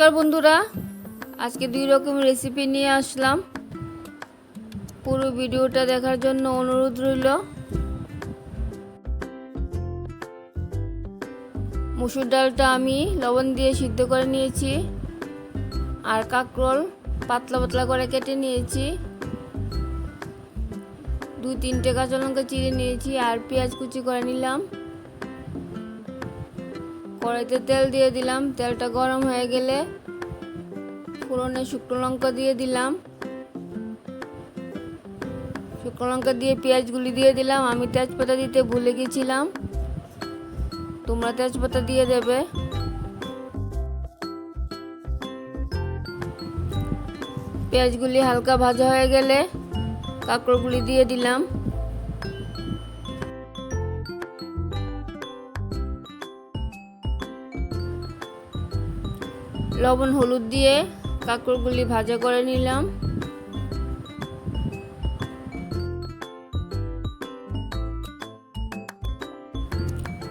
নমস্কার বন্ধুরা। আজকে দুই রকম রেসিপি নিয়ে আসলাম। পুরো ভিডিওটা দেখার জন্য অনুরোধ রইল। মুসুর ডালটা আমি লবণ দিয়ে সিদ্ধ করে নিয়েছি। আর কাঁকরোল পাতলা পাতলা করে কেটে নিয়েছি। দুই তিনটে কাঁচা লঙ্কা চিড়ে নিয়েছি আর পেঁয়াজ কুচি করে নিলাম। কড়াইতে তেল দিয়ে দিলাম। তেলটা গরম হয়ে গেলে ফোড়নে শুকনো লঙ্কা দিয়ে দিলাম। শুকনো লঙ্কা দিয়ে পেঁয়াজগুলি দিয়ে দিলাম। আমি তেজপাতা দিতে ভুলে গেছিলাম। তোমরা তেজপাতা দিয়ে দেবে। পেঁয়াজগুলি হালকা ভাজা হয়ে গেলে কাঁকড়গুলি দিয়ে দিলাম। লবণ, হলুদ দিয়ে কাঁকড়গুলি ভাজা করে নিলাম।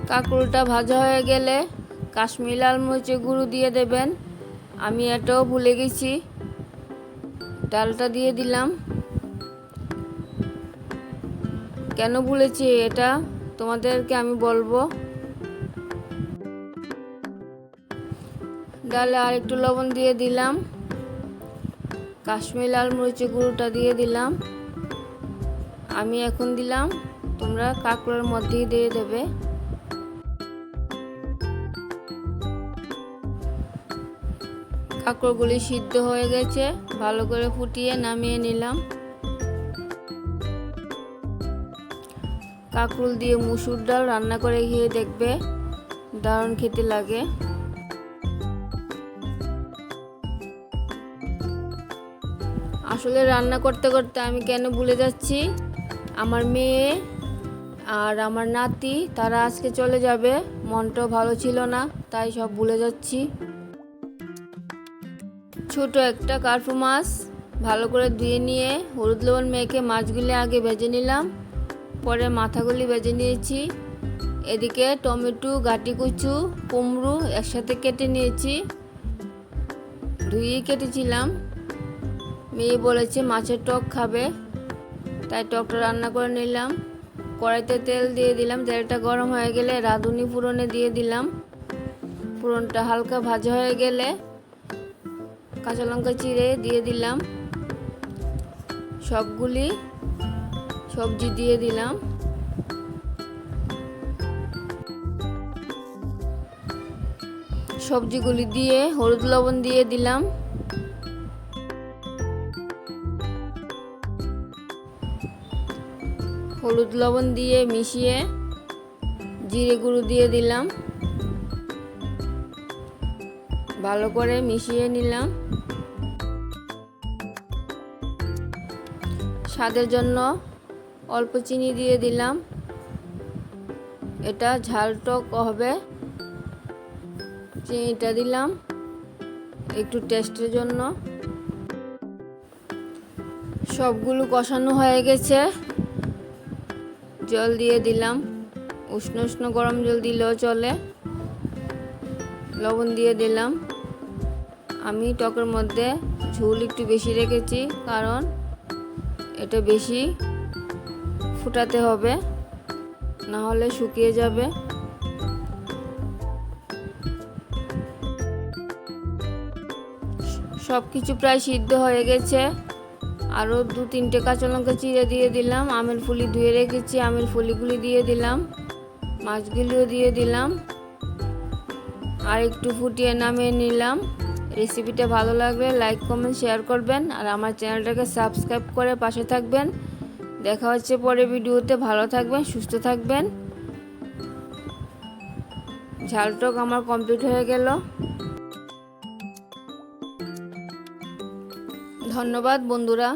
কাঁকড়টা ভাজা হয়ে গেলে কাশ্মীর লাল মরিচের গুঁড়ো দিয়ে দেবেন। আমি এটাও ভুলে গেছি। ডালটা দিয়ে দিলাম। কেন ভুলেছি এটা? তোমাদেরকে আমি বলব। ডালে আর একটু লবণ দিয়ে দিলাম। কাশ্মীর লাল মরিচের গুঁড়োটা দিয়ে দিলাম। আমি এখন দিলাম, তোমরা কাঁকড়ার মধ্যেই দিয়ে দেবে। কাঁকড়গুলি সিদ্ধ হয়ে গেছে, ভালো করে ফুটিয়ে নামিয়ে নিলাম। কাঁকরুল দিয়ে মুসুর ডাল রান্না করে খেয়ে দেখবে, দারুণ খেতে লাগে। আসলে রান্না করতে করতে আমি কেন ভুলে যাচ্ছি? আমার মেয়ে আর আমার নাতি, তারা আজকে চলে যাবে। মনটাও ভালো ছিল না, তাই সব ভুলে যাচ্ছি। ছোট একটা কার্পু মাছ ভালো করে ধুয়ে নিয়ে হলুদ লবণ মেখে মাছগুলি আগে ভেজে নিলাম। পরে মাথাগুলি ভেজে নিয়েছি। এদিকে টমেটো গাটি কুচু কুমড়ো একসাথে কেটে নিয়েছি। ধুয়ে কেটেছিলাম। মেয়ে বলেছে মাছের টক খাবে। তাই টকটা রান্না করে নিলাম। কড়াইতে তেল দিয়ে দিলাম। তেলটা গরম হয়ে গেলে রাঁধুনি ফুরনে দিয়ে দিলাম। ফুরনটা হালকা ভাজা হয়ে গেলে কাঁচা লঙ্কা চিড়ে দিয়ে দিলাম। সবগুলি সবজি দিয়ে দিলাম। সবজিগুলি দিয়ে হলুদ লবণ দিয়ে দিলাম। হলুদ লবণ দিয়ে মিশিয়ে জিরে গুঁড়ো দিয়ে দিলাম। ভালো করে মিশিয়ে নিলাম। স্বাদের জন্য অল্প চিনি দিয়ে দিলাম। এটা ঝাল টক হবে। চিনিটা দিলাম একটু টেস্টের জন্য। সবগুলো কষানো হয়ে গেছে। জল দিয়ে দিলাম। উষ্ণ উষ্ণ গরম জল দিলেও চলে। লবণ দিয়ে দিলাম। আমি টকের মধ্যে ঝোল একটু বেশি রেখেছি, কারণ এটা বেশি ফুটাতে হবে না হলে শুকিয়ে যাবে। সব কিছু প্রায় সিদ্ধ হয়ে গেছে। আরও দু তিনটে কাঁচা লঙ্কা চিড়ে দিয়ে দিলাম, আমের ফুলি ধুয়ে রেখেছি, আমের ফুলিগুলি দিয়ে দিলাম, মাছগুলিও দিয়ে দিলাম, আর একটু ফুটিয়ে নামিয়ে নিলাম। রেসিপিটা ভালো লাগলে লাইক, কমেন্ট, শেয়ার করবেন, আর আমার চ্যানেলটাকে সাবস্ক্রাইব করে পাশে থাকবেন। দেখা হচ্ছে পরে ভিডিওতে, ভালো থাকবেন, সুস্থ থাকবেন। ঝালটক আমার কমপ্লিট হয়ে গেল। ধন্যবাদ বন্ধুরা।